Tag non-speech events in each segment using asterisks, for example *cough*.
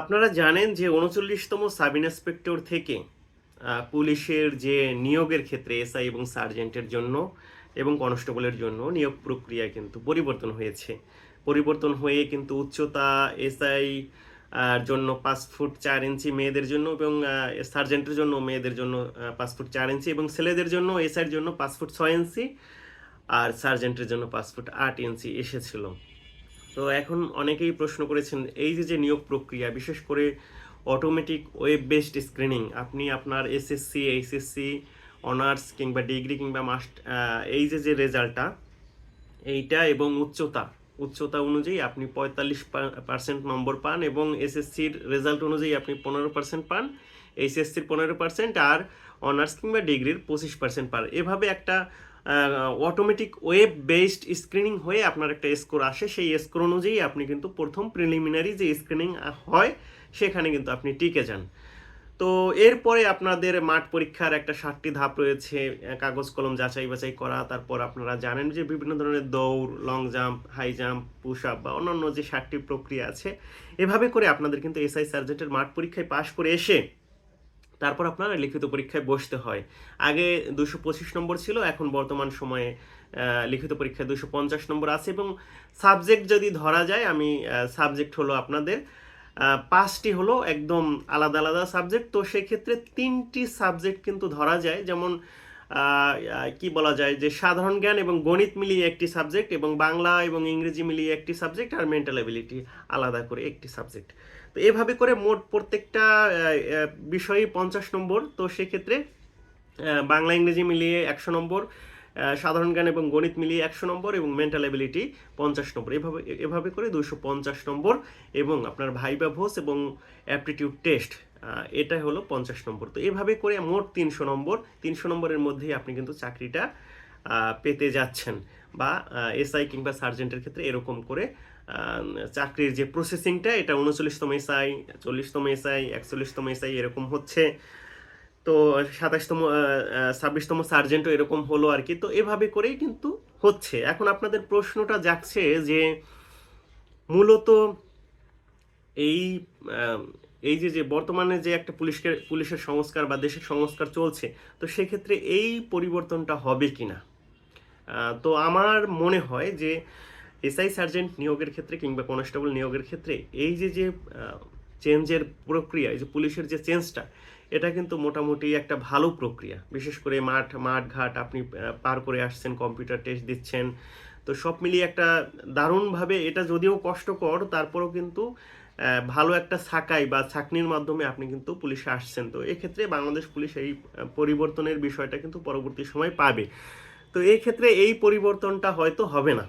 আপনারা জানেন যে উনচল্লিশতম সাব ইন্সপেক্টর থেকে পুলিশের যে নিয়োগের ক্ষেত্রে এসআই এবং সার্জেন্টের জন্য এবং কনস্টেবলের জন্য নিয়োগ প্রক্রিয়া কিন্তু পরিবর্তন হয়েছে। পরিবর্তন হয়ে কিন্তু উচ্চতা, এসআই, আর জন্য পাঁচ ফুট চার ইঞ্চি মেয়েদের জন্য এবং সার্জেন্টের জন্য মেয়েদের জন্য পাঁচ ফুট চার ইঞ্চি এবং ছেলেদের জন্য, এসআইয়ের জন্য পাঁচ ফুট ছয় ইঞ্চি, আর সার্জেন্টের জন্য পাঁচ ফুট আট ইঞ্চি এসেছিল। তো এখন অনেকেই প্রশ্ন করেছেন, এই যে যে নিয়োগ প্রক্রিয়া, বিশেষ করে অটোমেটিক ওয়েব বেসড স্ক্রিনিং আপনি আপনার এসএসসি এইচএসসি অনার্স কিংবা ডিগ্রি কিংবা মাস্ট এই যে যে রেজাল্টটা এইটা এবং উচ্চতা উচ্চতা অনুযায়ী আপনি পঁয়তাল্লিশ পার্সেন্ট নম্বর পান এবং এসএসসির রেজাল্ট অনুযায়ী আপনি পনেরো পার্সেন্ট পান। এইচএসসির পনেরো পার্সেন্ট আর অনার্স কিংবা ডিগ্রির পঁচিশ পার্সেন্ট পার এভাবে একটা অটোমেটিক ওয়েব বেসড স্ক্রিনিং হয়ে আপনার একটা স্কোর আসে। সেই স্কোর অনুযায়ী আপনি কিন্তু প্রথম প্রিলিমিনারি যে স্ক্রিনিং হয়, সেখানে কিন্তু আপনি টিকে যান। তো এরপরে আপনাদের মাঠ পরীক্ষার একটা সাতটি ধাপ রয়েছে, কাগজ, কলম যাচাই বাছাই করা, তারপর আপনারা জানেন যে বিভিন্ন ধরনের দৌড় long jump high jump push up বা অন্যান্য যে সাতটি প্রক্রিয়া আছে, এভাবে করে আপনাদের কিন্তু এসআই সার্জেন্টের মাঠ পরীক্ষায় পাশ করে এসে তারপর আপনার লিখিত পরীক্ষায় বসতে হয়। আগে দুশো পঁচিশ নম্বর ছিল, এখন বর্তমান সময়ে লিখিত পরীক্ষায় দুশো পঞ্চাশ নম্বর আছে এবং সাবজেক্ট যদি ধরা যায়, আমি সাবজেক্ট হলো আপনাদের পাঁচটি হলো একদম আলাদা আলাদা সাবজেক্ট। তো সেক্ষেত্রে তিনটি সাবজেক্ট কিন্তু ধরা যায়, যেমন কি বলা যায় যে সাধারণ জ্ঞান এবং গণিত মিলিয়ে একটি সাবজেক্ট এবং বাংলা এবং ইংরেজি মিলিয়ে একটি সাবজেক্ট আর মেন্টাল অ্যাবিলিটি আলাদা করে একটি সাবজেক্ট। তো এভাবে করে মোট প্রত্যেকটা আহ, পঞ্চাশ নম্বর। তো সেক্ষেত্রে বাংলা ইংরেজি মিলিয়ে একশো নম্বর সাধারণ জ্ঞান এবং গণিত মিলিয়ে একশো নম্বর এবং মেন্টাল অ্যাবিলিটি পঞ্চাশ নম্বর। এভাবে এভাবে করে দুশো পঞ্চাশ নম্বর এবং আপনার ভাইবা ভোস এবং অ্যাপটিটিউড টেস্ট এটা হলো পঞ্চাশ নম্বর। তো এভাবে করে মোট তিনশো নম্বর তিনশো নম্বরের মধ্যেই আপনি কিন্তু চাকরিটা পেতে যাচ্ছেন। বা এসআই কিংবা সার্জেন্টের ক্ষেত্রে এরকম করে চাকরির যে প্রসেসিংটা এটা উনচল্লিশতম এসআই চল্লিশতম এসআই একচল্লিশতম এসআই এরকম হচ্ছে। তো সাতাশতম ছাব্বিশতম সার্জেন্টও এরকম হলো আর কি। তো এভাবে করেই কিন্তু হচ্ছে। এখন আপনাদের প্রশ্নটা যাচ্ছে যে মূলত এই এই যে যে বর্তমানে যে একটা পুলিশকে পুলিশের সংস্কার বা দেশের সংস্কার চলছে তো সেক্ষেত্রে এই পরিবর্তনটা হবে কিনা? আহ, তো আমার মনে হয় যে এসআই সার্জেন্ট নিয়োগের ক্ষেত্রে কিংবা কনস্টেবল নিয়োগের ক্ষেত্রে এই যে যে চেঞ্জের প্রক্রিয়া, এই যে পুলিশের যে চেঞ্জটা, এটা কিন্তু মোটামুটি একটা ভালো প্রক্রিয়া। বিশেষ করে মাঠ মাঠ ঘাট আপনি পার করে আসছেন, কম্পিউটার টেস্ট দিচ্ছেন, তো সব মিলিয়ে একটা দারুণভাবে এটা যদিও কষ্টকর, তারপরেও কিন্তু ভালো একটা ছাকাই বা ছাকনির মাধ্যমে আপনি কিন্তু পুলিশে আসছেন। তো এক্ষেত্রে বাংলাদেশ পুলিশ এই পরিবর্তনের বিষয়টা কিন্তু পরবর্তী সময় পাবে। তো এই ক্ষেত্রে এই পরিবর্তনটা হয়তো হবে না।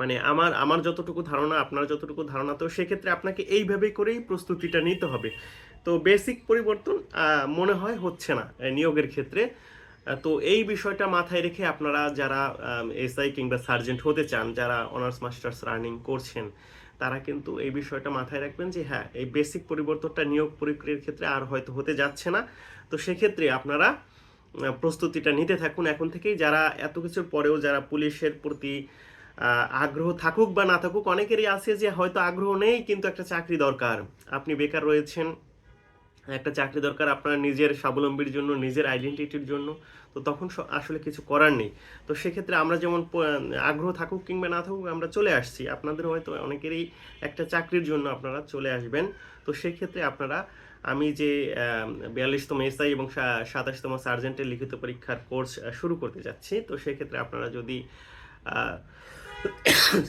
মানে আমার আমার যতটুকু ধারণা, আপনার যতটুকু ধারণা, তো সেক্ষেত্রে আপনাকে এইভাবে করেই প্রস্তুতিটা নিতে হবে। তো বেসিক পরিবর্তন মনে হয় হচ্ছে না নিয়োগের ক্ষেত্রে। তো এই বিষয়টা মাথায় রেখে আপনারা যারা এসআই কিংবা সার্জেন্ট হতে চান, যারা অনার্স, মাস্টার্স রানিং করছেন, তারা কিন্তু এই বিষয়টা মাথায় রাখবেন যে হ্যাঁ এই বেসিক পরিবর্তনটা নিয়োগ প্রক্রিয়ার ক্ষেত্রে আর হয়তো হতে যাচ্ছে না। তো সেক্ষেত্রে আপনারা প্রস্তুতিটা নিতে থাকুন। এখন থেকেই যারা এত কিছুর পরেও যারা পুলিশের প্রতি আগ্রহ থাকুক বা না থাকুক, অনেকেরই আছে যে হয়তো আগ্রহ নেই, কিন্তু একটা চাকরি দরকার। আপনি বেকার রয়েছেন একটা চাকরি দরকার আপনার নিজের স্বাবলম্বীর জন্য, নিজের আইডেন্টিটির জন্য। তো তখন আসলে কিছু করার নেই। তো সেক্ষেত্রে আমরা যেমন আগ্রহ থাকুক কিংবা না থাকুক, আমরা চলে আসছি। আপনাদের হয়তো অনেকেরই একটা চাকরির জন্য আপনারা চলে আসবেন। তো সেক্ষেত্রে আপনারা, আমি যে বিয়াল্লিশতম এসআই এবং সাতাশতম সার্জেন্টের লিখিত পরীক্ষার কোর্স শুরু করতে যাচ্ছি। তো সেক্ষেত্রে আপনারা যদি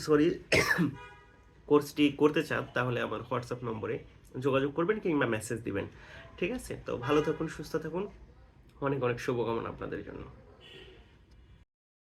সরি *coughs* কোর্সটি করতে চান, তাহলে আমার হোয়াটসঅ্যাপ নম্বরে যোগাযোগ করবেন কিংবা মেসেজ দিবেন। ঠিক আছে? তো ভালো থাকুন, সুস্থ থাকুন। অনেক অনেক শুভকামনা আপনাদের জন্য।